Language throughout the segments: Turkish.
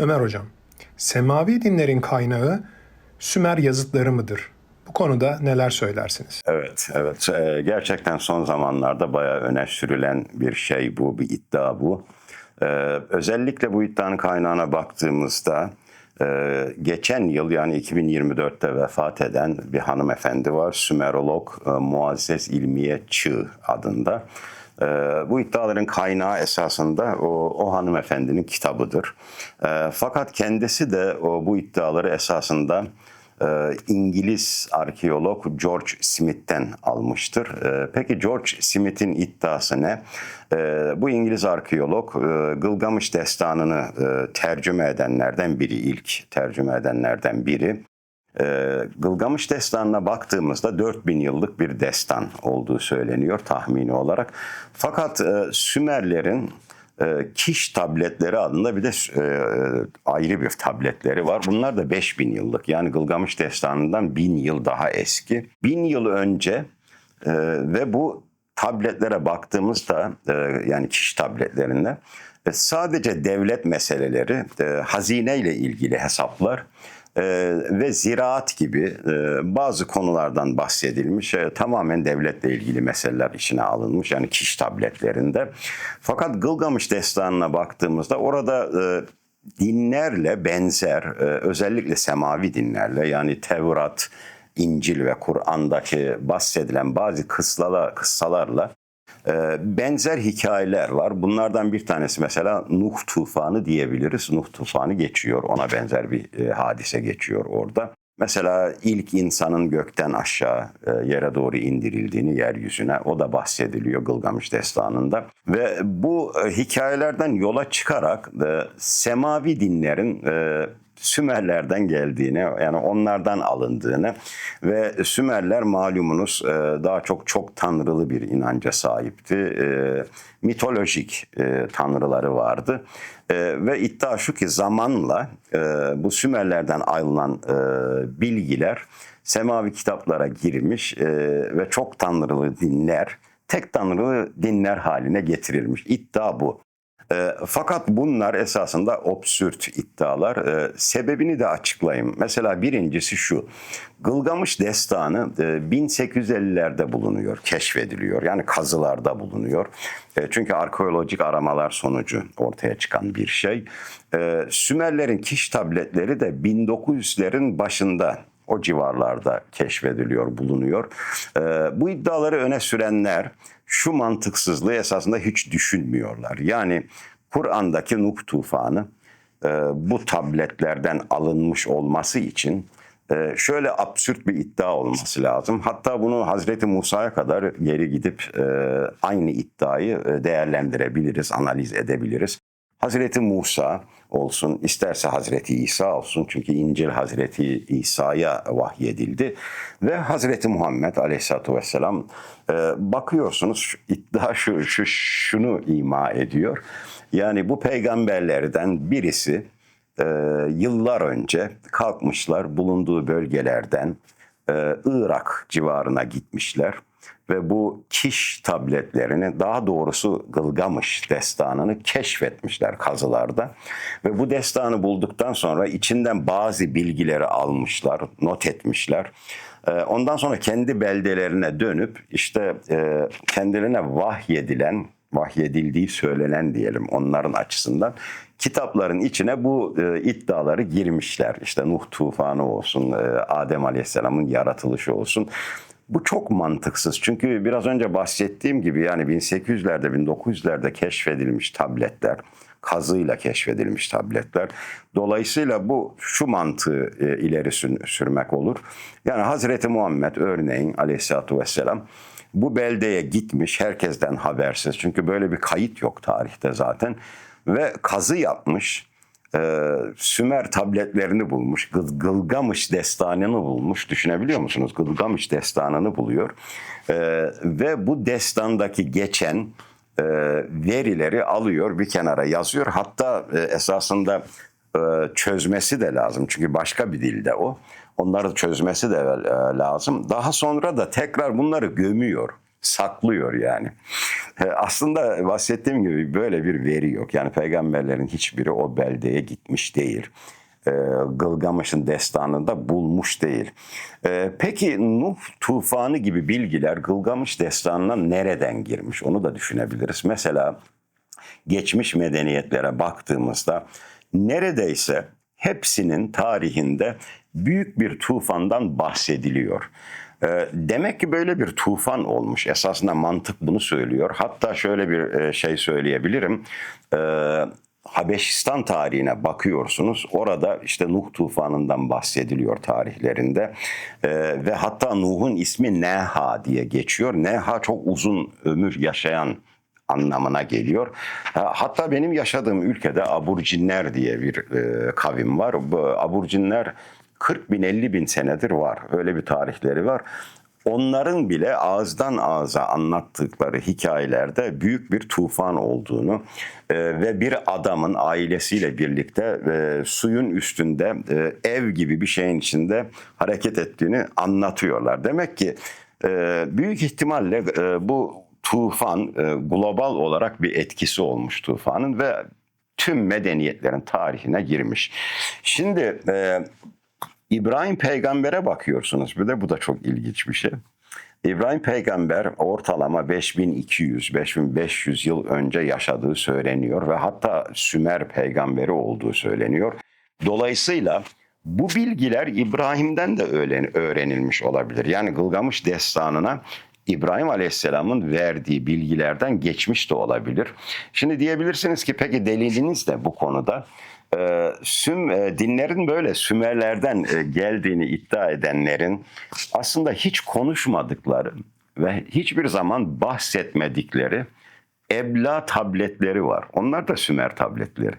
Ömer Hocam, semavi dinlerin kaynağı Sümer yazıtları mıdır? Bu konuda neler söylersiniz? Evet, evet. Ee, gerçekten son zamanlarda bayağı öne sürülen bir şey bu, bir iddia bu. Ee, özellikle bu iddianın kaynağına baktığımızda e, geçen yıl yani 2024'te vefat eden bir hanımefendi var. Sümerolog e, Muazzez İlmiye Çığ adında. Ee, bu iddiaların kaynağı esasında o, o hanımefendinin kitabıdır. Ee, fakat kendisi de o, bu iddiaları esasında e, İngiliz arkeolog George Smith'ten almıştır. E, Peki George Smith'in iddiası ne? Bu İngiliz arkeolog e, Gılgamış Destanı'nı e, tercüme edenlerden biri, ilk tercüme edenlerden biri. E, Gılgamış Destanı'na baktığımızda 4000 yıllık bir destan olduğu söyleniyor tahmini olarak. Fakat e, Sümerlerin e, Kiş tabletleri adında bir de e, ayrı bir tabletleri var. Bunlar da 5000 yıllık yani Gılgamış Destanı'ndan 1000 yıl daha eski. 1000 yıl önce e, ve bu tabletlere baktığımızda e, yani Kiş tabletlerinde e, sadece devlet meseleleri, e, hazine ile ilgili hesaplar e, ve ziraat gibi e, bazı konulardan bahsedilmiş. E, tamamen devletle ilgili meseleler içine alınmış yani kiş tabletlerinde. Fakat Gılgamış destanına baktığımızda orada e, dinlerle benzer, özellikle semavi dinlerle yani Tevrat, İncil ve Kur'an'daki bahsedilen bazı kıssalar, kıssalarla benzer hikayeler var. Bunlardan bir tanesi mesela Nuh tufanı diyebiliriz. Nuh tufanı geçiyor. Ona benzer bir e, hadise geçiyor orada. Mesela ilk insanın gökten aşağı e, yere doğru indirildiğini yeryüzüne o da bahsediliyor Gılgamış Destanı'nda. Ve bu e, hikayelerden yola çıkarak semavi dinlerin Sümerlerden geldiğini yani onlardan alındığını ve Sümerler malumunuz e, daha çok çok tanrılı bir inanca sahipti. E, mitolojik e, tanrıları vardı. Ve iddia şu ki zamanla bu Sümerlerden ayrılan bilgiler semavi kitaplara girmiş ve çok tanrılı dinler tek tanrılı dinler haline getirilmiş. İddia bu. E, fakat bunlar esasında absürt iddialar. E, sebebini de açıklayayım. Mesela birincisi şu. Gılgamış destanı e, 1850'lerde bulunuyor, keşfediliyor. Yani kazılarda bulunuyor. E, çünkü arkeolojik aramalar sonucu ortaya çıkan bir şey. E, Sümerlerin kiş tabletleri de 1900'lerin başında o civarlarda keşfediliyor, bulunuyor. E, bu iddiaları öne sürenler şu mantıksızlığı esasında hiç düşünmüyorlar. Yani Kur'an'daki Nuh tufanı e, bu tabletlerden alınmış olması için e, şöyle absürt bir iddia olması lazım. Hatta bunu Hazreti Musa'ya kadar geri gidip e, aynı iddiayı e, değerlendirebiliriz, analiz edebiliriz. Hazreti Musa olsun, isterse Hazreti İsa olsun çünkü İncil Hazreti İsa'ya vahyedildi ve Hazreti Muhammed Aleyhisselatü Vesselam e, bakıyorsunuz iddia şu, şu şunu ima ediyor. Yani bu peygamberlerden birisi e, yıllar önce kalkmışlar bulunduğu bölgelerden e, Irak civarına gitmişler ve bu Kiş tabletlerini daha doğrusu Gılgamış destanını keşfetmişler kazılarda. Ve bu destanı bulduktan sonra içinden bazı bilgileri almışlar, not etmişler. Ee, ondan sonra kendi beldelerine dönüp işte e, kendilerine vahyedilen, vahyedildiği söylenen diyelim onların açısından kitapların içine bu e, iddiaları girmişler. İşte Nuh tufanı olsun, e, Adem Aleyhisselam'ın yaratılışı olsun. Bu çok mantıksız. Çünkü biraz önce bahsettiğim gibi yani 1800'lerde 1900'lerde keşfedilmiş tabletler, kazıyla keşfedilmiş tabletler. Dolayısıyla bu şu mantığı e, ileri sürmek olur. Yani Hazreti Muhammed örneğin aleyhissalatü vesselam bu beldeye gitmiş herkesten habersiz. Çünkü böyle bir kayıt yok tarihte zaten. Ve kazı yapmış e, Sümer tabletlerini bulmuş. Gıl, Gılgamış destanını bulmuş. Düşünebiliyor musunuz? Gılgamış destanını buluyor. E, ve bu destandaki geçen e, verileri alıyor bir kenara yazıyor. Hatta e, esasında e, çözmesi de lazım. Çünkü başka bir dilde o. Onları çözmesi de e, lazım. Daha sonra da tekrar bunları gömüyor saklıyor yani. E, Aslında bahsettiğim gibi böyle bir veri yok. Yani peygamberlerin hiçbiri o beldeye gitmiş değil. E, Gılgamış'ın destanında bulmuş değil. E, Peki Nuh tufanı gibi bilgiler Gılgamış destanına nereden girmiş? Onu da düşünebiliriz. Mesela geçmiş medeniyetlere baktığımızda neredeyse hepsinin tarihinde büyük bir tufandan bahsediliyor. Ee, Demek ki böyle bir tufan olmuş. Esasında mantık bunu söylüyor. Hatta şöyle bir e, şey söyleyebilirim. Ee, Habeşistan tarihine bakıyorsunuz. Orada işte Nuh tufanından bahsediliyor tarihlerinde. Ee, ve hatta Nuh'un ismi Neha diye geçiyor. Neha çok uzun ömür yaşayan anlamına geliyor. Ha, Hatta benim yaşadığım ülkede Aburcinler diye bir e, kavim var. Bu Aburcinler 40 bin 50 bin senedir var. Öyle bir tarihleri var. Onların bile ağızdan ağza anlattıkları hikayelerde büyük bir tufan olduğunu e, ve bir adamın ailesiyle birlikte e, suyun üstünde e, ev gibi bir şeyin içinde hareket ettiğini anlatıyorlar. Demek ki e, büyük ihtimalle e, bu tufan e, global olarak bir etkisi olmuş tufanın ve tüm medeniyetlerin tarihine girmiş. Şimdi e, İbrahim peygambere bakıyorsunuz bir de bu da çok ilginç bir şey. İbrahim peygamber ortalama 5200-5500 yıl önce yaşadığı söyleniyor ve hatta Sümer peygamberi olduğu söyleniyor. Dolayısıyla bu bilgiler İbrahim'den de öğren- öğrenilmiş olabilir. Yani Gılgamış destanına İbrahim Aleyhisselam'ın verdiği bilgilerden geçmiş de olabilir. Şimdi diyebilirsiniz ki peki deliliniz de bu konuda? Ee, Süm e, dinlerin böyle Sümerlerden e, geldiğini iddia edenlerin aslında hiç konuşmadıkları ve hiçbir zaman bahsetmedikleri ebla tabletleri var. Onlar da Sümer tabletleri.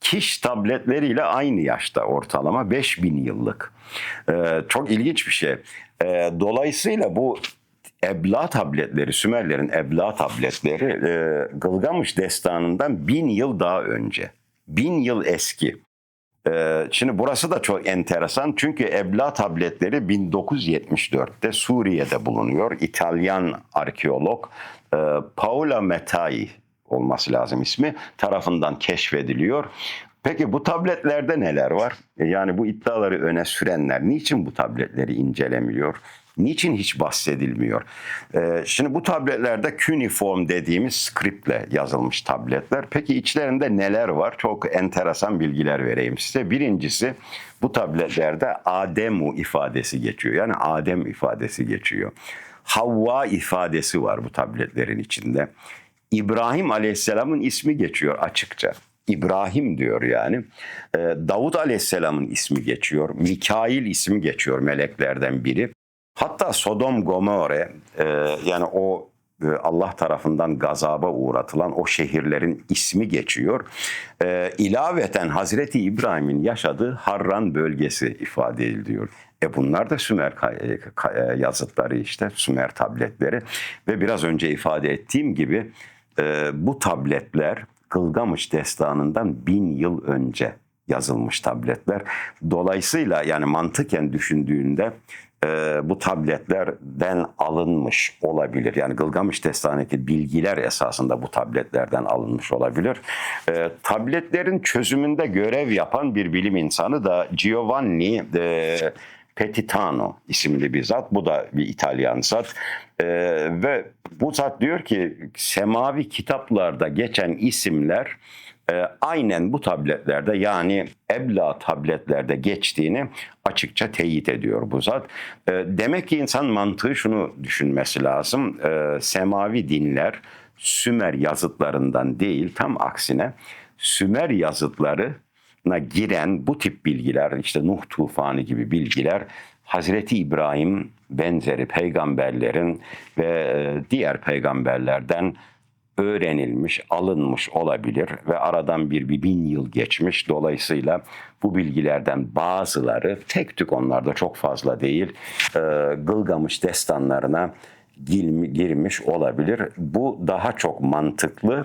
Kiş tabletleriyle aynı yaşta ortalama 5000 yıllık. Ee, çok ilginç bir şey. Ee, dolayısıyla bu ebla tabletleri, Sümerlerin ebla tabletleri e, Gılgamış destanından bin yıl daha önce. Bin yıl eski. Ee, Şimdi burası da çok enteresan çünkü Ebla tabletleri 1974'te Suriye'de bulunuyor. İtalyan arkeolog e, Paola Metai olması lazım ismi tarafından keşfediliyor. Peki bu tabletlerde neler var? E, Yani bu iddiaları öne sürenler niçin bu tabletleri incelemiyor? Niçin hiç bahsedilmiyor? Ee, şimdi bu tabletlerde cuneiform dediğimiz scriptle yazılmış tabletler. Peki içlerinde neler var? Çok enteresan bilgiler vereyim size. Birincisi bu tabletlerde Ademu ifadesi geçiyor. Yani Adem ifadesi geçiyor. Havva ifadesi var bu tabletlerin içinde. İbrahim Aleyhisselam'ın ismi geçiyor açıkça. İbrahim diyor yani. Ee, Davut Aleyhisselam'ın ismi geçiyor. Mikail ismi geçiyor meleklerden biri. Hatta Sodom Gomorre e, yani o e, Allah tarafından gazaba uğratılan o şehirlerin ismi geçiyor. E, ilaveten Hazreti İbrahim'in yaşadığı Harran bölgesi ifade ediliyor. E bunlar da Sümer e, yazıtları işte Sümer tabletleri ve biraz önce ifade ettiğim gibi e, bu tabletler Gılgamış destanından bin yıl önce yazılmış tabletler. Dolayısıyla yani mantıken düşündüğünde e, bu tabletlerden alınmış olabilir. Yani Gılgamış Destanı'ndaki bilgiler esasında bu tabletlerden alınmış olabilir. E, tabletlerin çözümünde görev yapan bir bilim insanı da Giovanni e, Petitano isimli bir zat. Bu da bir İtalyan zat. E, ve bu zat diyor ki semavi kitaplarda geçen isimler e, aynen bu tabletlerde yani ebla tabletlerde geçtiğini açıkça teyit ediyor bu zat. E, demek ki insan mantığı şunu düşünmesi lazım. E, semavi dinler Sümer yazıtlarından değil tam aksine Sümer yazıtlarına giren bu tip bilgiler işte Nuh tufanı gibi bilgiler Hazreti İbrahim benzeri peygamberlerin ve e, diğer peygamberlerden öğrenilmiş, alınmış olabilir ve aradan bir, bir bin yıl geçmiş. Dolayısıyla bu bilgilerden bazıları tek tük onlarda çok fazla değil e, Gılgamış destanlarına gir- girmiş olabilir. Bu daha çok mantıklı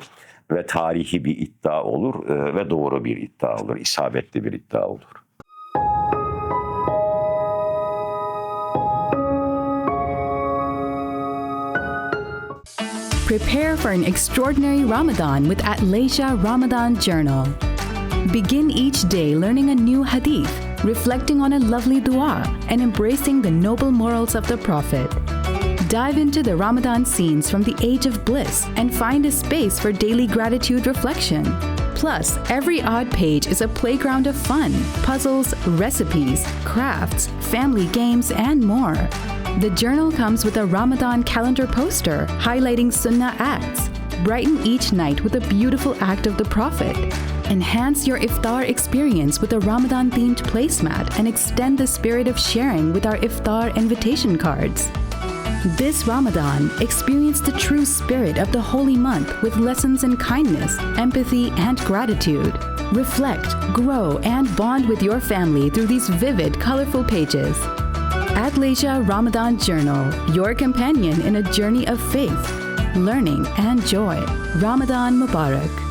ve tarihi bir iddia olur ve doğru bir iddia olur, isabetli bir iddia olur. Prepare for an extraordinary Ramadan with Atlasia Ramadan Journal. Begin each day learning a new hadith, reflecting on a lovely dua, and embracing the noble morals of the Prophet. Dive into the Ramadan scenes from the age of bliss and find a space for daily gratitude reflection. Plus, every odd page is a playground of fun, puzzles, recipes, crafts, family games, and more. The journal comes with a Ramadan calendar poster highlighting Sunnah acts. Brighten each night with a beautiful act of the Prophet. Enhance your iftar experience with a Ramadan themed placemat and extend the spirit of sharing with our iftar invitation cards. This Ramadan, experience the true spirit of the holy month with lessons in kindness, empathy, and gratitude. Reflect, grow, and bond with your family through these vivid, colorful pages. Atlasia Ramadan Journal, your companion in a journey of faith, learning, and joy. Ramadan Mubarak.